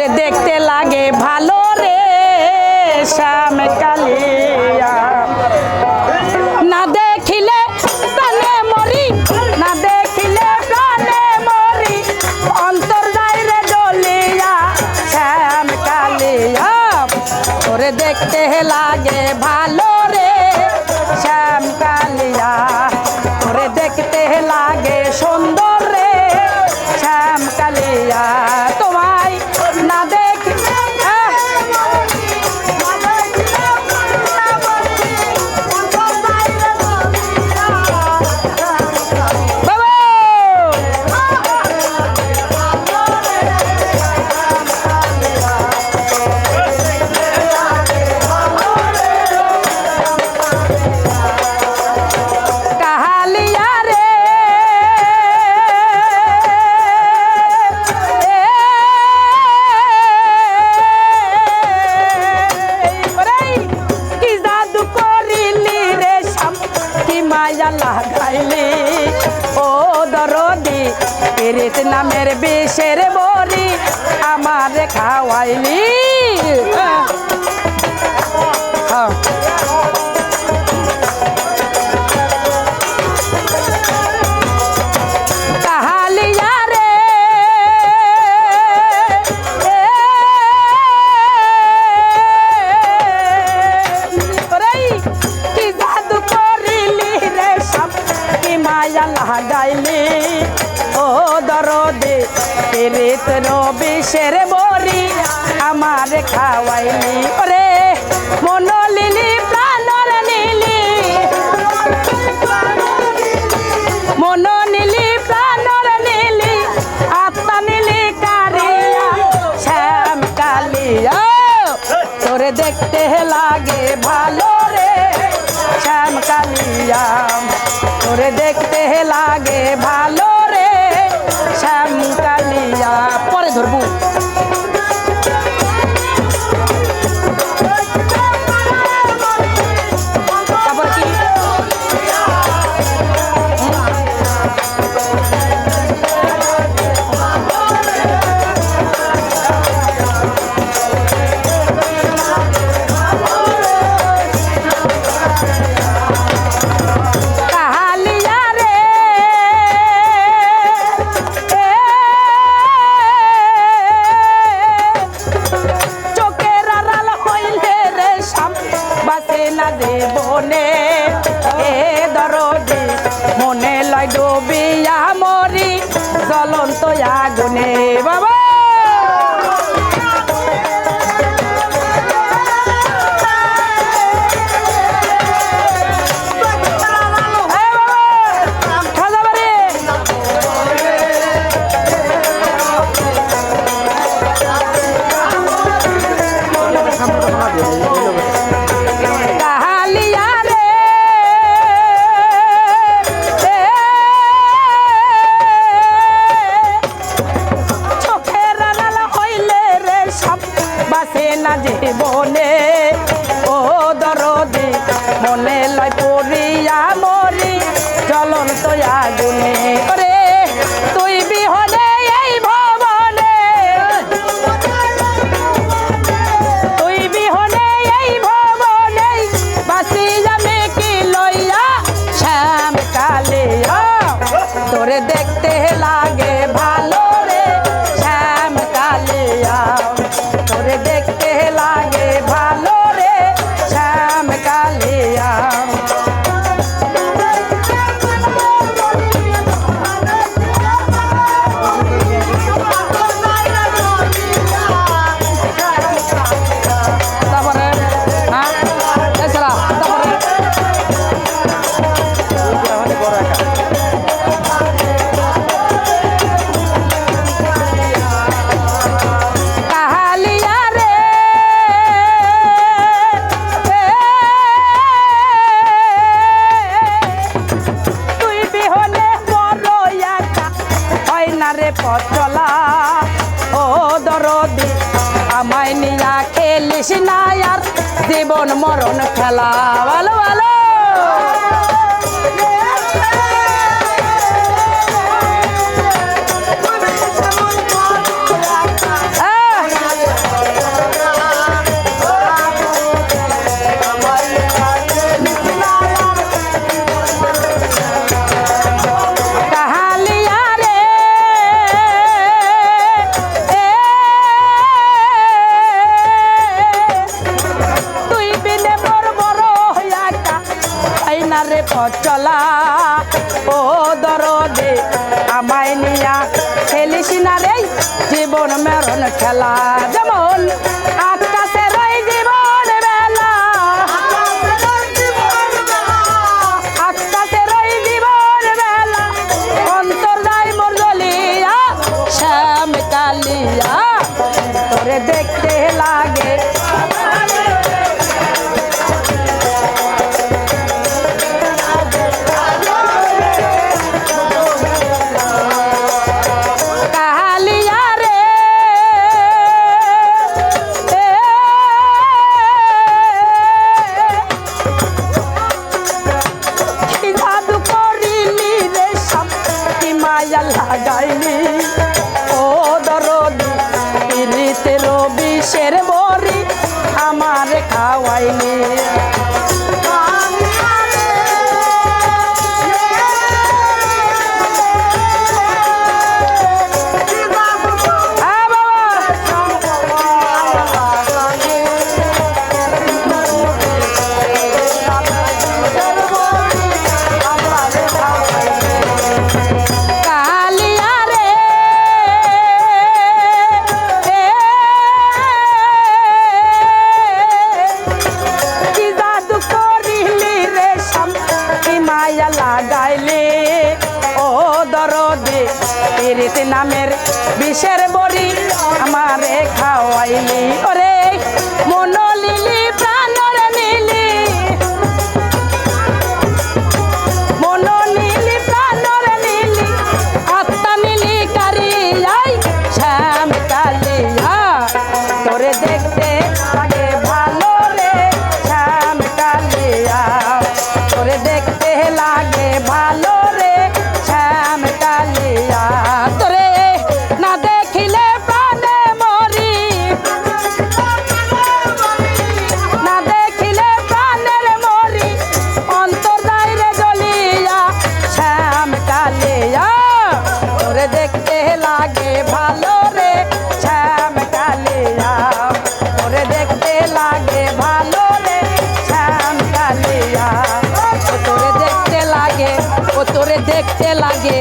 তোরে দেখতে লাগে ভালো রে শ্যাম কালিয়া। না দেখিলে মরি, না দেখিলে মরি, অন্তর যায় রে কালিয়া। তোরে দেখতে লাগে ভালো আমার খাওয়াইলি হ্যাঁ রবিশের বরি আমার খাওয়াইলি ওরে। মন লিলি প্রাণর নীলি। মন নীলি প্রাণর নীলি, আত্মা নীলি কারিয়া শ্যাম কালিয়া তোরে দেখতে লাগে ভালো রে। শ্যাম কালিয়া তোরে দেখতে লাগে ভালো বাসে না জীবনে ও দরদে মনে লয় পড়িয়া খেলিস না আর জীবন মরণ খেলা। ভালো ভালো। চলা। ও দরদে আমায় নিয়া খেলিস না রে জীবন মেরন খেলা। খাওয়াইলি বড়ি আমারে খাওয়াইলি। ওরে দেখতে লাগে।